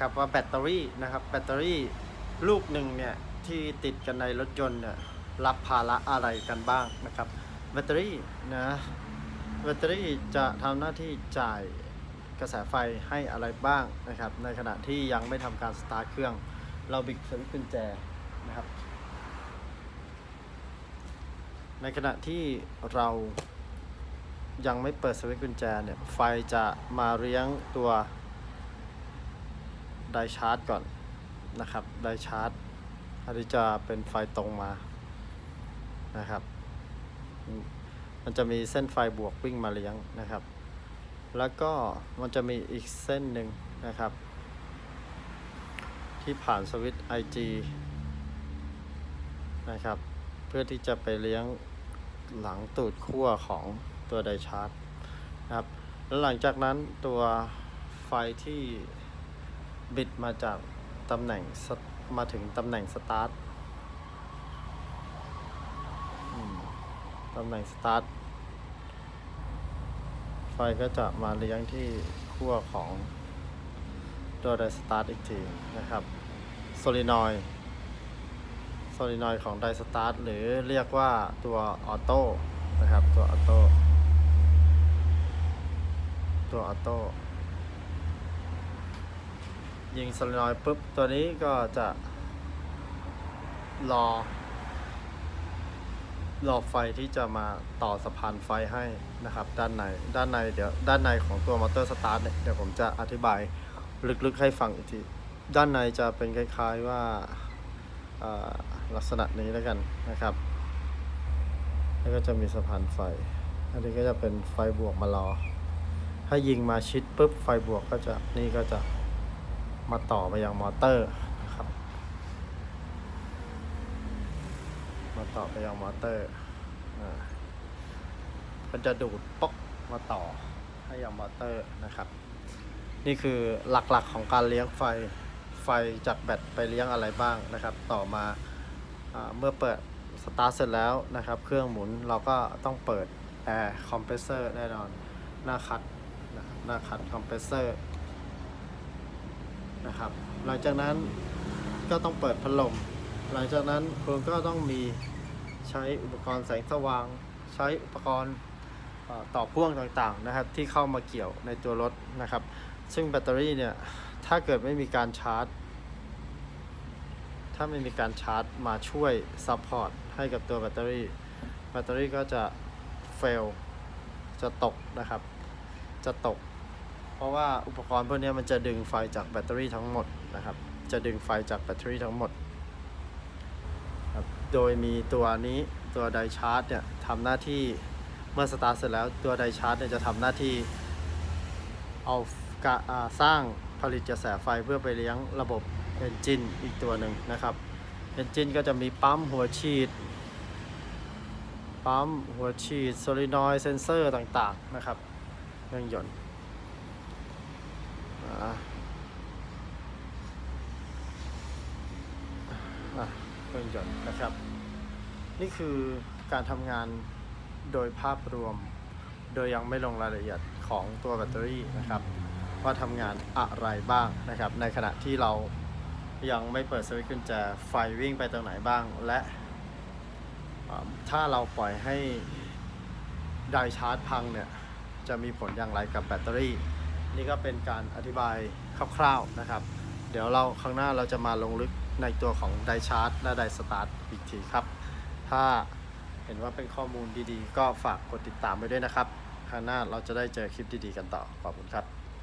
นะครับว่าแบตเตอรี่นะครับแบตเตอรี่ลูกหนึ่งเนี่ยที่ติดกันในรถยนต์เนี่ยรับภาระอะไรกันบ้างนะครับ แบตเตอรี่นะแบตเตอรี่จะทำหน้าที่จ่ายกระแสไฟให้อะไรบ้างนะครับ ในขณะที่ยังไม่ทำการสตาร์ทเครื่อง เราบิดสวิตช์กุญแจนะครับ ในขณะที่เรายังไม่เปิดสวิตช์กุญแจเนี่ยไฟจะมาเลี้ยงตัว ไดชาร์จก่อนนะครับ ไดชาร์จอันนี้จะเป็นไฟตรงมานะครับมมันจะมีเส้นไฟบวกวิ่งมาเลี้ยงนะครับ แล้วก็มันจะมีอีกเส้นหนึ่งนะครับ ที่ผ่านสวิตช์ IG นะครับ เพื่อที่จะไปเลี้ยงหลังตูดขั้วของตัวไดชาร์จนะครับ แล้วหลังจากนั้นตัวไฟที่ บิดมาจากตำแหน่งมาถึงตำแหน่งสตาร์ทตำแหน่งสตาร์ทไฟก็จะมาเลี้ยงที่ขั้วของตัวไดสตาร์ทอีกทีนะครับโซลินอยโซลินอยของไดสตาร์ทหรือเรียกว่าตัวออโต้นะครับ ตัวออโต้ตัวออโต้ ยิงโซลินอยปุ๊บ ตัวนี้ก็จะรอ รอไฟที่จะมาต่อสะพานไฟให้นะครับ ด้านในด้านในเดี๋ยวด้านในของตัวมอเตอร์สตาร์ทเนี่ยเดี๋ยวผมจะอธิบายลึกๆให้ฟังอีกที ด้านในจะเป็นคล้ายๆว่าลักษณะนี้แล้วกันนะครับ แล้วก็จะมีสะพานไฟ อันนี้ก็จะเป็นไฟบวกมารอ ถ้ายิงมาชิดปุ๊บไฟบวกก็จะนี่ก็จะ มาต่อไปยังมอเตอร์นะครับ มาต่อไปยังมอเตอร์อ่ามันจะดูดป๊อกมาต่อให้ยังมอเตอร์นะครับ นี่คือหลักๆของการเลี้ยงไฟไฟจากแบตไปเลี้ยงอะไรบ้างนะครับ ต่อมาเมื่อเปิดสตาร์ทเสร็จแล้วนะครับ เครื่องหมุนเราก็ต้องเปิดแอร์คอมเพรสเซอร์แน่นอนหน้าคัดหน้าคัดคอมเพรสเซอร์ นะครับ หลังจากนั้นก็ต้องเปิดพัดลม หลังจากนั้นคุณก็ต้องมีใช้อุปกรณ์แสงสว่าง ใช้อุปกรณ์ต่อพ่วงต่างๆนะครับ ที่เข้ามาเกี่ยวในตัวรถนะครับ ซึ่งแบตเตอรี่เนี่ยถ้าเกิดไม่มีการชาร์จ ถ้าไม่มีการชาร์จมาช่วยซัพพอร์ตให้กับตัวแบตเตอรี่ แบตเตอรี่ก็จะเฟลจะตกนะครับ จะตก เพราะว่าอุปกรณ์พวกนี้มันจะดึงไฟจากแบตเตอรี่ทั้งหมดนะครับ จะดึงไฟจากแบตเตอรี่ทั้งหมดครับโดยมีตัวนี้ตัวไดชาร์จเนี่ยทำหน้าที่เมื่อสตาร์ทเสร็จแล้วตัวไดชาร์จเนี่ยจะทำหน้าที่เอากะอ่าสร้างผลิตกระแสไฟเพื่อไปเลี้ยงระบบเอนจินอีกตัวหนึ่งนะครับเอนจินก็จะมีปั๊มหัวฉีด ปั๊มหัวฉีดโซลินอยเซนเซอร์ต่างๆนะครับเครื่องยนต์ เครื่องยนต์นะครับ นี่คือการทำงานโดยภาพรวม โดยยังไม่ลงรายละเอียดของตัวแบตเตอรี่นะครับว่าทำงานอะไรบ้างนะครับ ในขณะที่เรายังไม่เปิดสวิตช์กุญแจไฟวิ่งไปตรงไหนบ้าง และถ้าเราปล่อยให้ไดชาร์จพังเนี่ย จะมีผลอย่างไรกับแบตเตอรี่ นี่ก็เป็นการอธิบายคร่าวๆนะครับ เดี๋ยวเราข้างหน้าเราจะมาลงลึกในตัวของไดชาร์จและไดสตาร์ทอีกทีครับ ถ้าเห็นว่าเป็นข้อมูลดีๆ ก็ฝากกดติดตามไว้ด้วยนะครับข้างหน้าเราจะได้เจอคลิปดีๆกันต่อ ขอบคุณครับ